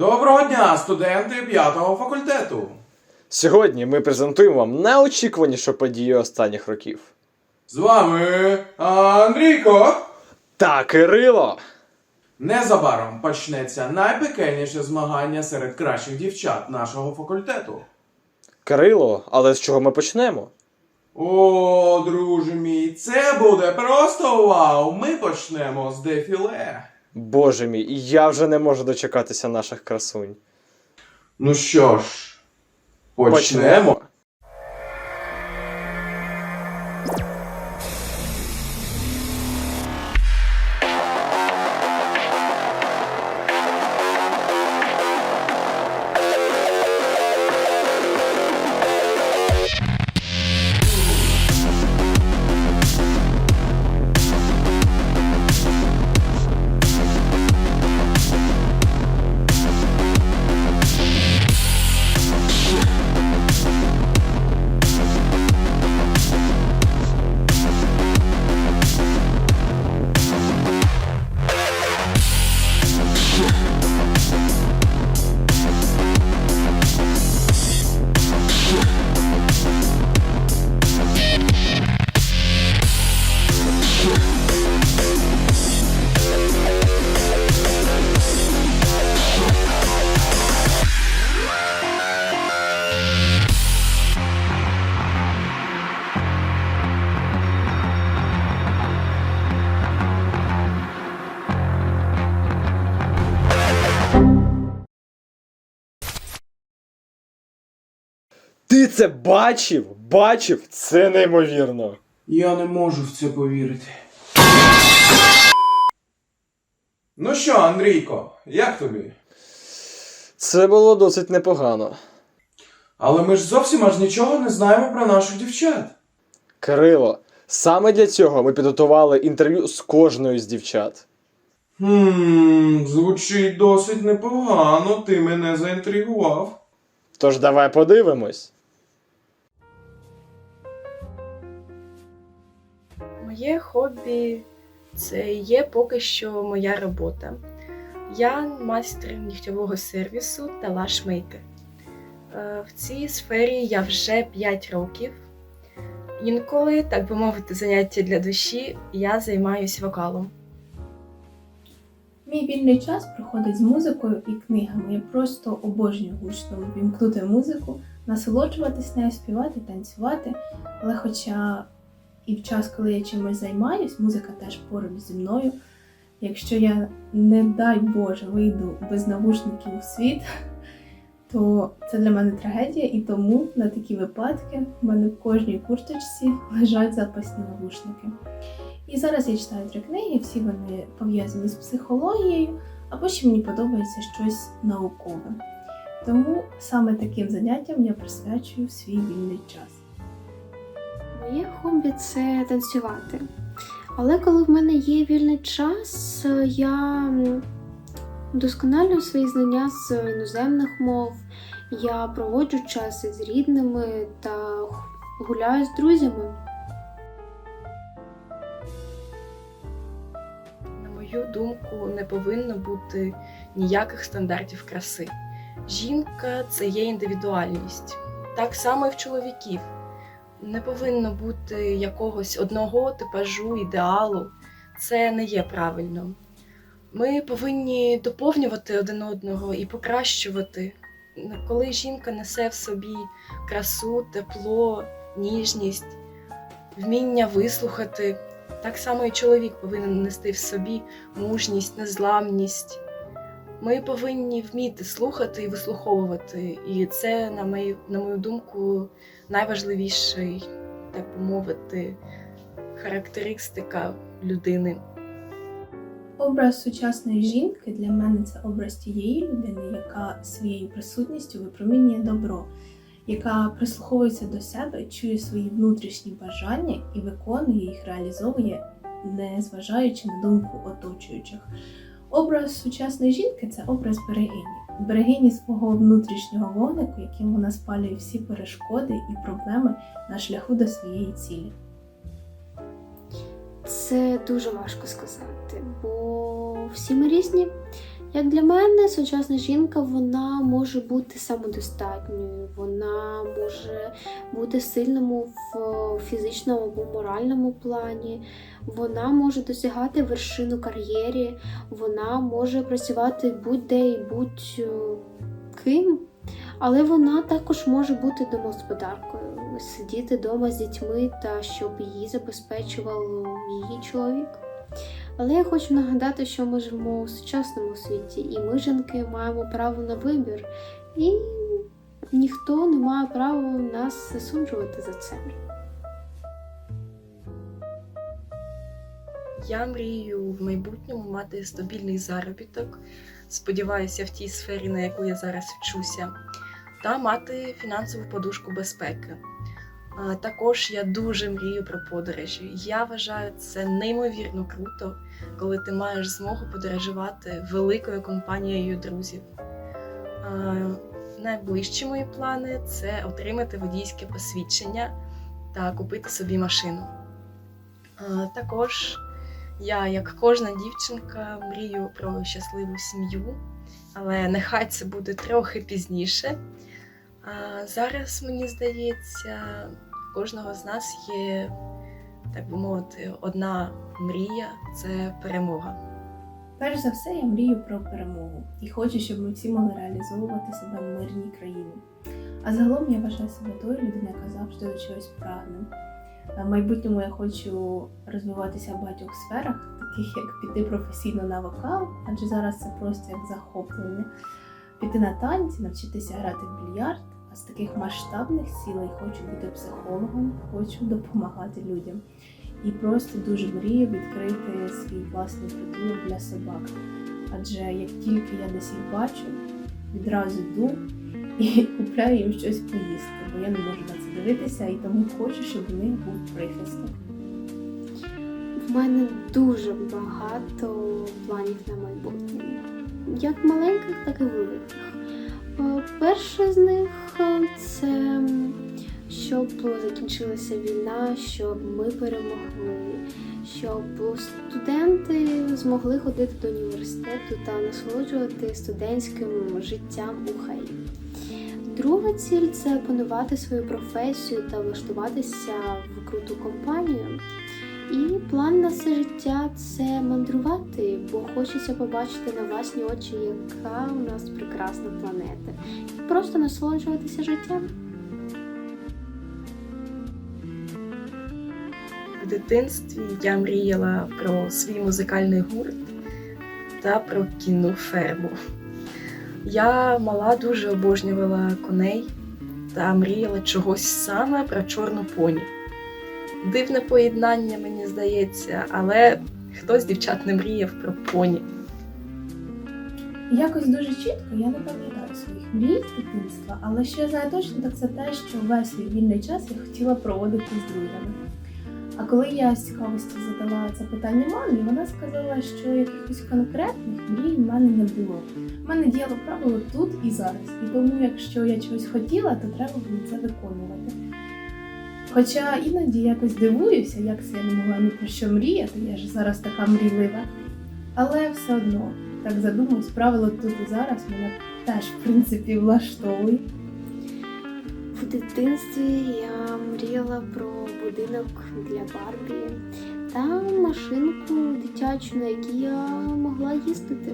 Доброго дня, студенти п'ятого факультету. Сьогодні ми презентуємо вам найочікуванішу подію останніх років. З вами Андрійко. Та Кирило! Незабаром почнеться найпекельніше змагання серед кращих дівчат нашого факультету. Кирило, але з чого ми почнемо? О, друже мій, це буде просто вау! Ми почнемо з дефіле. Боже мій, я вже не можу дочекатися наших красунь. Ну що ж, почнемо. Ти це бачив? Бачив? Це неймовірно. Я не можу в це повірити. Ну що, Андрійко, як тобі? Це було досить непогано. Але ми ж зовсім аж нічого не знаємо про наших дівчат. Кирило, саме для цього ми підготували інтерв'ю з кожною з дівчат. Хм, звучить досить непогано, ти мене заінтригував. Тож давай подивимось. Моє хобі це є поки що моя робота. Я майстер нігтєвого сервісу та лашмейкер. Е, В цій сфері я вже 5 років. Інколи, так би мовити, заняття для душі, я займаюся вокалом. Мій вільний час проходить з музикою і книгами. Я просто обожнюю гучно вімкнути музику, насолоджуватись нею, співати, танцювати. Але хоча і в час, коли я чимось займаюсь, музика теж поруч зі мною. Якщо я, не дай Боже, вийду без навушників у світ, то це для мене трагедія, і тому на такі випадки в мене в кожній курточці лежать запасні навушники. І зараз я читаю три книги, всі вони пов'язані з психологією, або ще мені подобається щось наукове. Тому саме таким заняттям я присвячую свій вільний час. Моє хобі це танцювати. Але коли в мене є вільний час, е, я м, вдосконалюю свої знання з іноземних мов, я проводжу час із рідними та гуляю з друзями. На мою думку, не повинно бути ніяких стандартів краси. Жінка це є індивідуальність. Так само і в чоловіків. Не повинно бути якогось одного типажу, ідеалу. Це не є правильно. Ми повинні доповнювати один одного і покращувати. Коли жінка несе в собі красу, тепло, ніжність, вміння вислухати, так само і чоловік повинен нести в собі мужність, незламність. Ми повинні вміти слухати і вислуховувати. І це, на мою, на мою думку, найважливіший, так би мовити, характеристика людини. Образ сучасної жінки для мене це образ тієї людини, яка своєю присутністю випромінює добро, яка прислуховується до себе, чує свої внутрішні бажання і виконує їх, реалізовує, не зважаючи на думку оточуючих. Образ сучасної жінки це образ берегині, берегині свого внутрішнього вогнику, яким вона спалює всі перешкоди і проблеми на шляху до своєї цілі. Це дуже важко сказати, бо всі ми різні. Як для мене, сучасна жінка вона може бути самодостатньою, вона може бути сильною в фізичному або моральному плані, вона може досягати вершину кар'єрі, вона може працювати будь-де і будь-ким, але вона також може бути домогосподаркою, сидіти вдома з дітьми та щоб її забезпечував її чоловік. Але я хочу нагадати, що ми живемо у сучасному світі, і ми, жінки, маємо право на вибір, і ніхто не має права нас засуджувати за це. Я мрію в майбутньому мати стабільний заробіток. Сподіваюся, в тій сфері, на яку я зараз вчуся, та мати фінансову подушку безпеки. Також я дуже мрію про подорожі. Я вважаю це неймовірно круто, коли ти маєш змогу подорожувати великою компанією друзів. Найближчі мої плани це отримати водійське посвідчення та купити собі машину. Також я, як кожна дівчинка, мрію про щасливу сім'ю, але нехай це буде трохи пізніше. А зараз, мені здається, кожного з нас є, так би мовити, одна мрія це перемога. Перш за все, я мрію про перемогу і хочу, щоб ми всі могли реалізовувати себе в мирній країні. А загалом я вважаю себе тою людиною, яка завжди до чогось прагне. В майбутньому я хочу розвиватися в багатьох сферах, таких як піти професійно на вокал, адже зараз це просто як захоплення. Піти на танці, навчитися грати в більярд, з таких масштабних цілей хочу бути психологом, хочу допомагати людям. І просто дуже мрію відкрити свій власний притулок для собак. Адже як тільки я десь їх бачу, відразу йду і купляю їм щось поїсти, бо я не можу на це дивитися і тому хочу, щоб в них був прихисток. В мене дуже багато планів на майбутнє, як маленьких, так і великих. Е, Перше з них це щоб закінчилася війна, щоб ми перемогли, щоб студенти змогли ходити до університету та насолоджувати студентським життям у Хаї. Друга ціль це опанувати свою професію та влаштуватися в круту компанію. І план на все життя це мандрувати, бо хочеться побачити на власні очі, яка у нас прекрасна планета, і просто насолоджуватися життям. В дитинстві я мріяла про свій музикальний гурт та про кінну ферму. Я мала дуже обожнювала коней та мріяла чогось саме про чорну поні. Дивне поєднання, мені здається, але хтось дівчат не мріяв про поні. Якось дуже чітко я не пам'ятаю своїх мрій з дитинства, але що я знаю точно, так це те, що весь свій вільний час я хотіла проводити з друзями. А коли я з цікавості задала це питання мамі, вона сказала, що якихось конкретних мрій в мене не було. У мене діяло правило тут і зараз. І тому, якщо я чогось хотіла, то треба було це виконувати. Хоча іноді якось дивуюся, як це я не могла ні про що мріяти, я ж зараз така мрійлива. Але все одно, так задумуюсь, правило тут і зараз мене теж, в принципі, влаштовує. В дитинстві я мріяла про будинок для Барбі та машинку дитячу, на якій я могла їздити.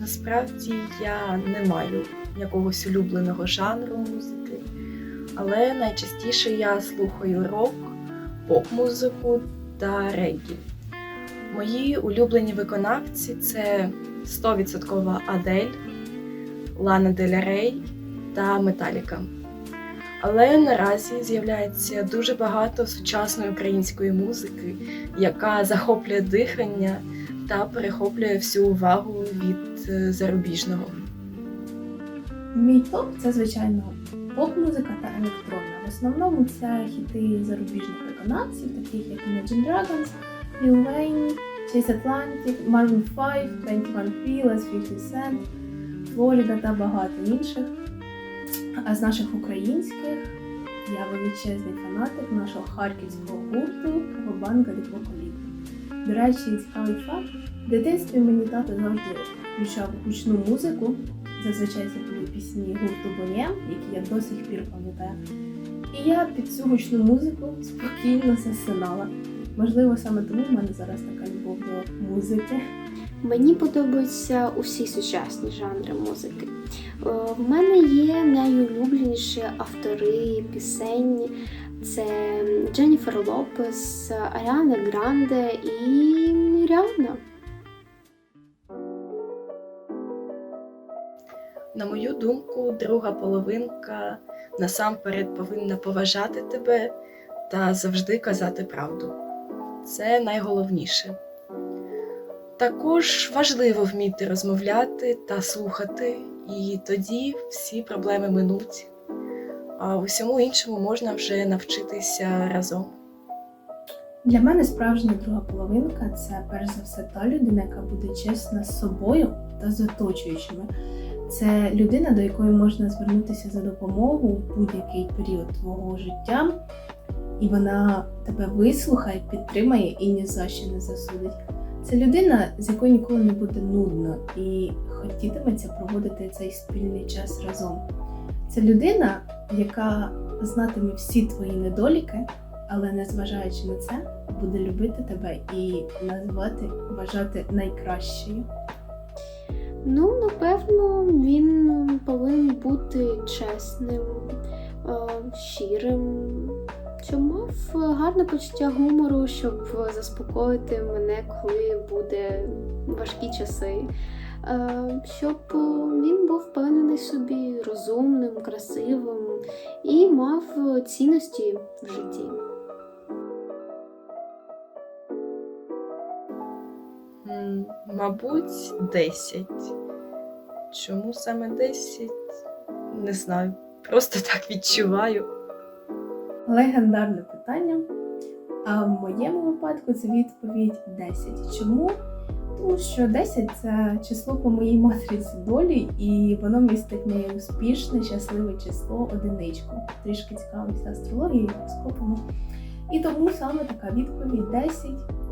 Насправді я не маю якогось улюбленого жанру музики, але найчастіше я слухаю рок, поп-музику та реггі. Мої улюблені виконавці це 100% Адель, Лана Дель Рей та Металіка. Але наразі з'являється дуже багато сучасної української музики, яка захоплює дихання та перехоплює всю увагу від е, зарубіжного. Мій топ це, звичайно, поп-музика та електронна. В основному це хіти зарубіжних виконавців, таких як Imagine Dragons, Lil Wayne, Chase Atlantic, Maroon 5, 21 Pilots, 50 Cent, Florida та багато інших. А з наших українських я величезний фанатик нашого харківського гурту Кавабанга Літвоколібри. До речі, цікавий факт. В дитинстві мені тато завжди включав гучну музику. Зазвичай це були пісні гурту Бонєм, які я до сих пір пам'ятаю. І я під цю гучну музику спокійно засинала. Можливо, саме тому в мене зараз така любов до музики. Мені подобаються усі сучасні жанри музики. Е, В мене є найулюбленіші автори пісень. Це Дженніфер Лопес, Аріана Гранде і Ріана. На мою думку, друга половинка насамперед повинна поважати тебе та завжди казати правду. Це найголовніше. Також важливо вміти розмовляти та слухати, і тоді всі проблеми минуть. А усьому іншому можна вже навчитися разом. Для мене справжня друга половинка це перш за все та людина, яка буде чесна з собою та з оточуючими. Це людина, до якої можна звернутися за допомогою в будь-який період твого життя, і вона тебе вислухає, підтримає і ні за що не засудить. Це людина, з якою ніколи не буде нудно і хотітиметься проводити цей спільний час разом. Це людина, яка знатиме всі твої недоліки, але незважаючи на це, буде любити тебе і називати, вважати найкращою. Ну, напевно, він повинен бути чесним, е, щирим, щоб мав гарне почуття гумору, щоб заспокоїти мене, коли буде важкі часи. Е, Щоб він був впевнений собі, розумним, красивим і мав цінності в житті. Мабуть, 10. Чому саме 10? Не знаю. Просто так відчуваю. Легендарне питання. А в моєму випадку це відповідь 10. Чому? Тому що 10 це число по моїй матриці долі, і воно містить найуспішне, щасливе число одиничку. Трішки цікавимося астрологією, гороскопами. І тому саме така відповідь 10.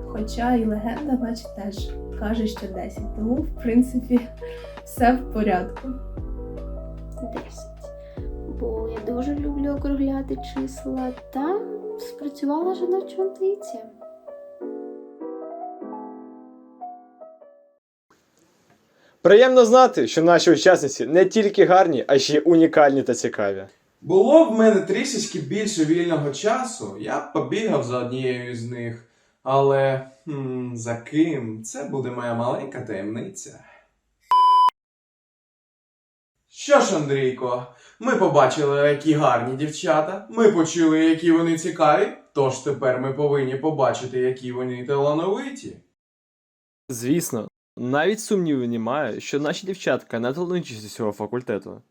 Хоча і легенда, бач, теж каже, що 10. Тому, в принципі, все в порядку. 10. Бо я дуже люблю округляти числа та спрацювала жіноча інтуїція. Приємно знати, що наші учасниці не тільки гарні, а ще й унікальні та цікаві. Було в мене трішечки більше вільного часу, я побігав за однією з них. Але хм, за ким? Це буде моя маленька таємниця. Що ж, Андрійко, ми побачили, які гарні дівчата, ми почули, які вони цікаві, тож тепер ми повинні побачити, які вони талановиті. Звісно, навіть сумнівів немає, що наші дівчатка найталановитіші з цього факультету.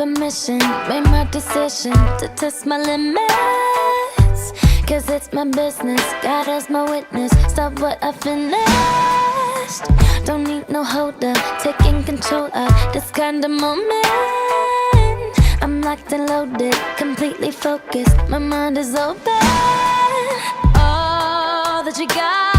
permission, made my decision to test my limits. Cause it's my business, God is my witness. Stop what I finished. Don't need no holder, taking control of this kind of moment. I'm locked and loaded, completely focused. My mind is open. All that you got.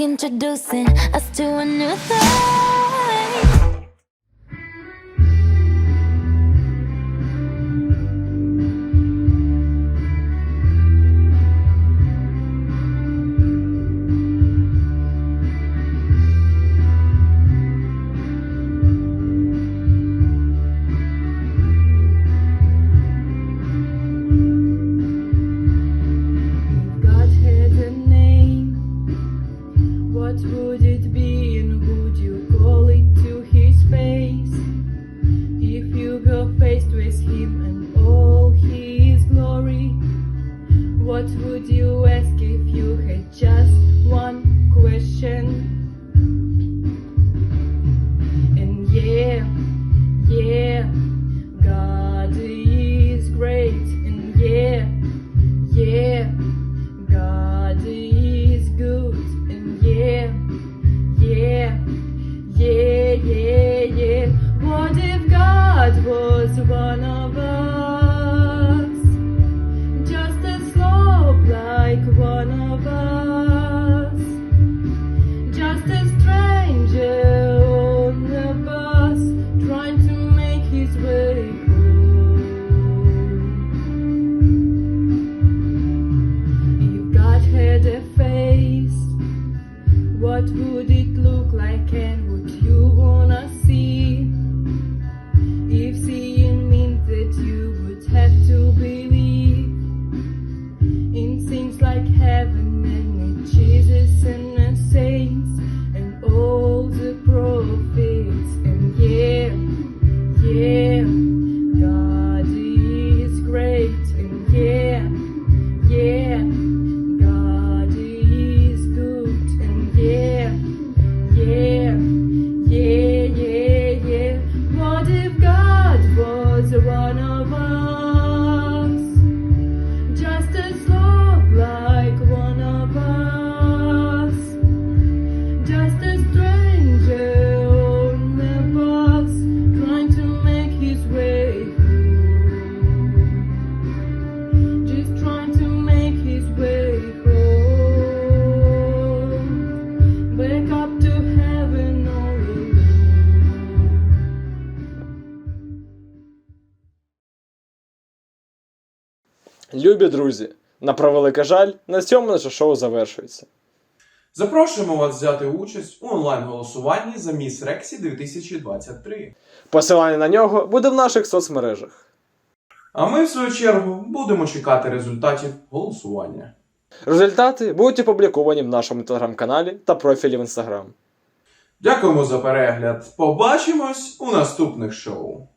introducing us to a new thing. really weak. It seems like heaven. Любі друзі, на превелике жаль, на цьому наше шоу завершується. Запрошуємо вас взяти участь у онлайн-голосуванні за міс Рексі 2023. Посилання на нього буде в наших соцмережах. А ми, в свою чергу, будемо чекати результатів голосування. Результати будуть опубліковані в нашому телеграм-каналі та профілі в інстаграм. Дякуємо за перегляд. Побачимось у наступних шоу.